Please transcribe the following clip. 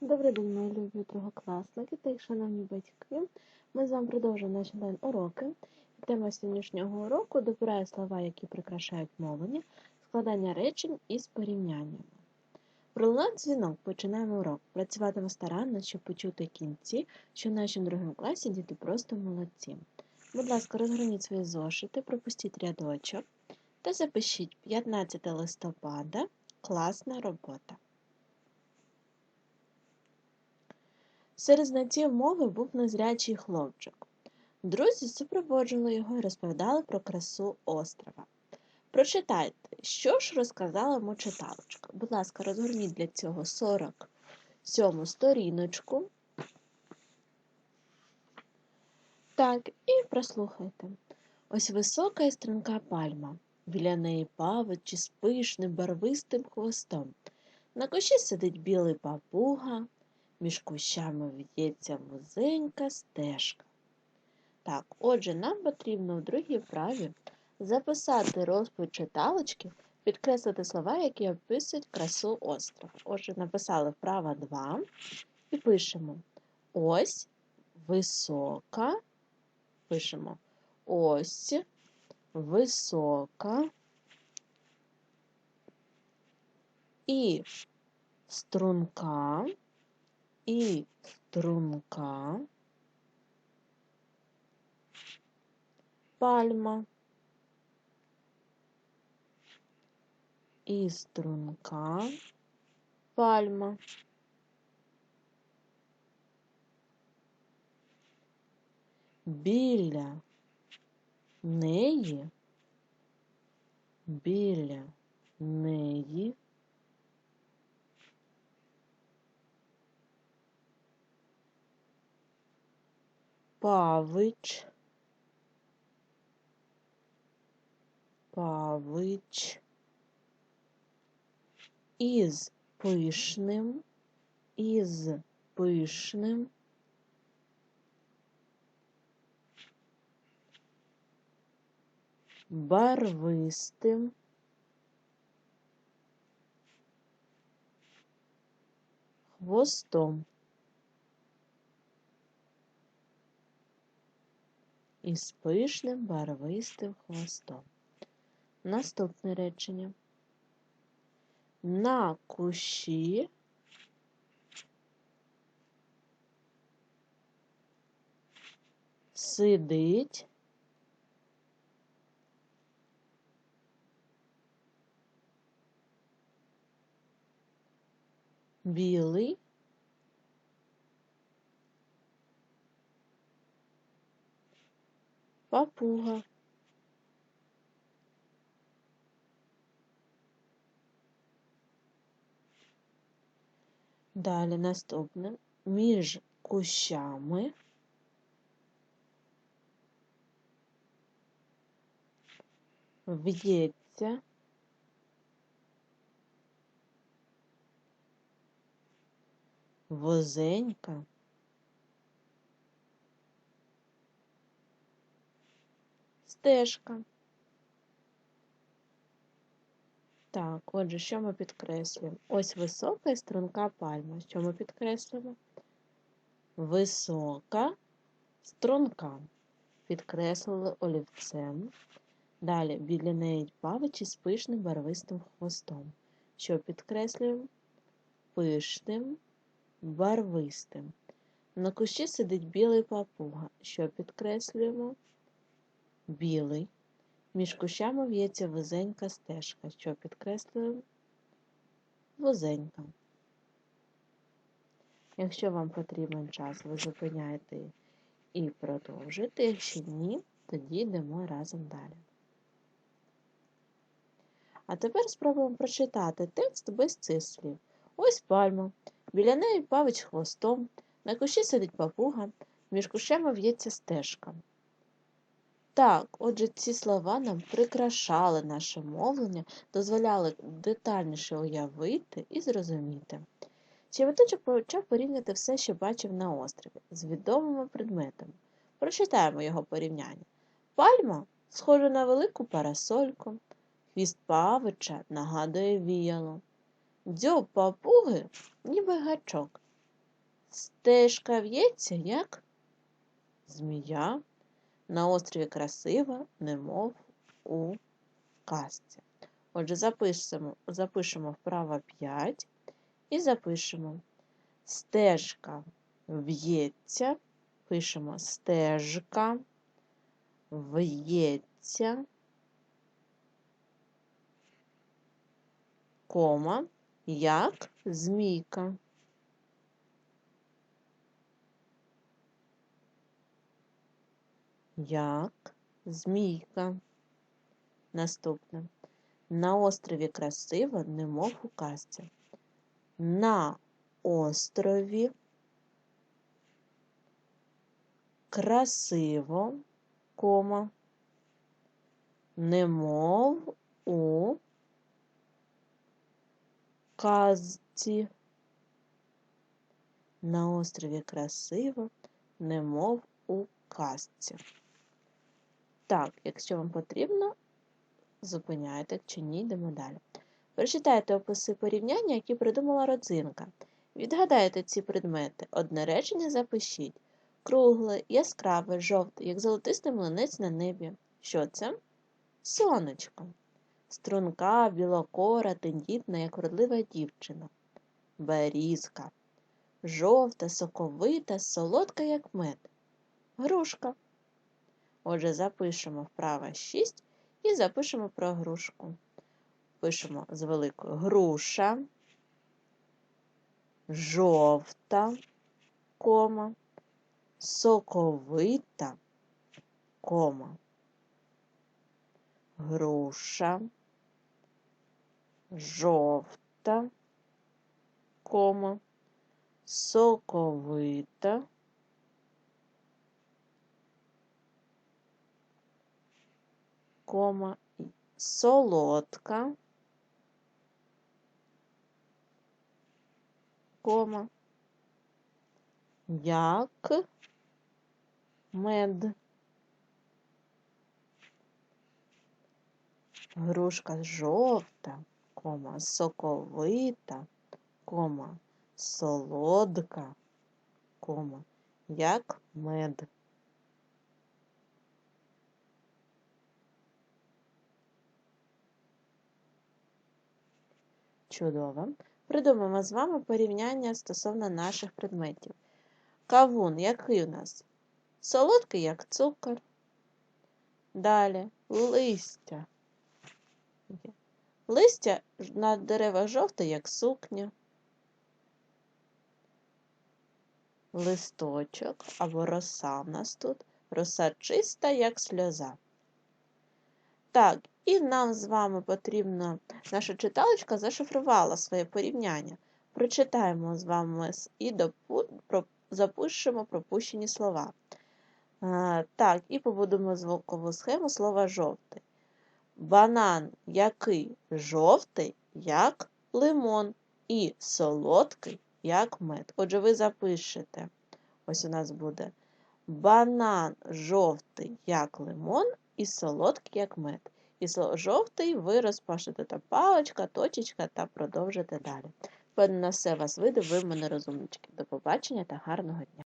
Добрий день, мої любі другокласники та й шановні батьки. Ми з вами продовжуємо наші онлайн-уроки. Тема сьогоднішнього уроку добирає слова, які прикрашають мовлення, складання речень із порівняннями. Пролунав дзвінок, починаємо урок. Працюватимо старанно, щоб почути кінці, що в нашому другому класі діти просто молодці. Будь ласка, розгорніть свої зошити, пропустіть рядочок та запишіть 15 листопада класна робота. Серед знавців мови був незрячий хлопчик. Друзі супроводжували його і розповідали про красу острова. Прочитайте, що ж розказала йому читалочка. Будь ласка, розгорніть для цього 47 сторіночку. Так, і прослухайте. Ось висока і струнка пальма. Біля неї павичі з пишним барвистим хвостом. На кущі сидить білий папуга, між кущами в'ється вузенька стежка. Так, отже, нам потрібно в другій вправі записати розповідь читалочки, підкреслити слова, які описують красу острова. Отже, написали вправа 2 і пишемо ось висока, пишемо ось висока і струнка і струнка, пальма. І струнка, пальма. Біля неї, біля неї Павич, Павич. Із пишним, із пишним. Барвистим. Хвостом. Із пишним барвистим хвостом. Наступне речення. На кущі сидить білий папуга. Далі наступне. Між кущами. В'ється. Возенька стежка. Так, отже, що ми підкреслюємо? Ось висока і струнка пальма. Що ми підкреслюємо? Висока струнка. Підкреслили олівцем. Далі біля неї павичі з пишним барвистим хвостом. Що підкреслюємо? Пишним, барвистим. На кущі сидить білий папуга. Що підкреслюємо? Білий. Між кущами в'ється вузенька стежка, що підкреслює вузенька. Якщо вам потрібен час, ви зупиняєте і продовжуєте. Якщо ні, тоді йдемо разом далі. А тепер спробуємо прочитати текст без цих слів. Ось пальма. Біля неї павич хвостом, на кущі сидить папуга, між кущами в'ється стежка. Так, отже, ці слова нам прикрашали наше мовлення, дозволяли детальніше уявити і зрозуміти. Чевиточок почав порівняти все, що бачив на острові, з відомими предметами. Прочитаємо його порівняння. Пальма схожа на велику парасольку, хвіст павича нагадує віяло, дзьоб папуги ніби гачок, Стежка в'ється, як змія. На острові красива, немов у казці. Отже, запишемо, запишемо вправо 5 і запишемо стежка в'ється, пишемо стежка в'ється, кома, як змійка. Як змійка. Наступне. На острові красиво, немов у казці. На острові красиво, кома, немов у казці. На острові красиво, немов у казці. Так, якщо вам потрібно, зупиняйте, чи ні, йдемо далі. Прочитайте описи порівняння, які придумала родзинка. Відгадайте ці предмети. Одне речення запишіть. Кругле, яскраве, жовте, як золотистий млинець на небі. Що це? Сонечко. Струнка, білокора, тендітна, як вродлива дівчина. Берізка. Жовта, соковита, солодка, як мед. Грушка. Отже, запишемо вправо 6 і запишемо про грушку. Пишемо з великою груша, жовта, кома, соковита, кома, груша, жовта, кома, соковита, кома, солодка, кома, як мед. Грушка жовта, кома, соковита, кома, солодка, кома, як мед. Чудово. Придумаємо з вами порівняння стосовно наших предметів. Кавун, який у нас? Солодкий, як цукор. Далі листя. Листя на деревах жовте, як сукня. Листочок або роса в нас тут. Роса чиста, як сльоза. Так, і нам з вами потрібно, наша читалочка зашифрувала своє порівняння. Прочитаємо з вами і допу... про... запишемо пропущені слова. А, так, і побудемо звукову схему слова жовтий. Банан який жовтий, як лимон, і солодкий, як мед. Отже, ви запишете, ось у нас буде банан жовтий, як лимон, і солодкий, як мед. І жовтий ви розпашете та паличка, точечка та продовжите далі. Певно, на все вас вийде, ви мене розумнички. До побачення та гарного дня!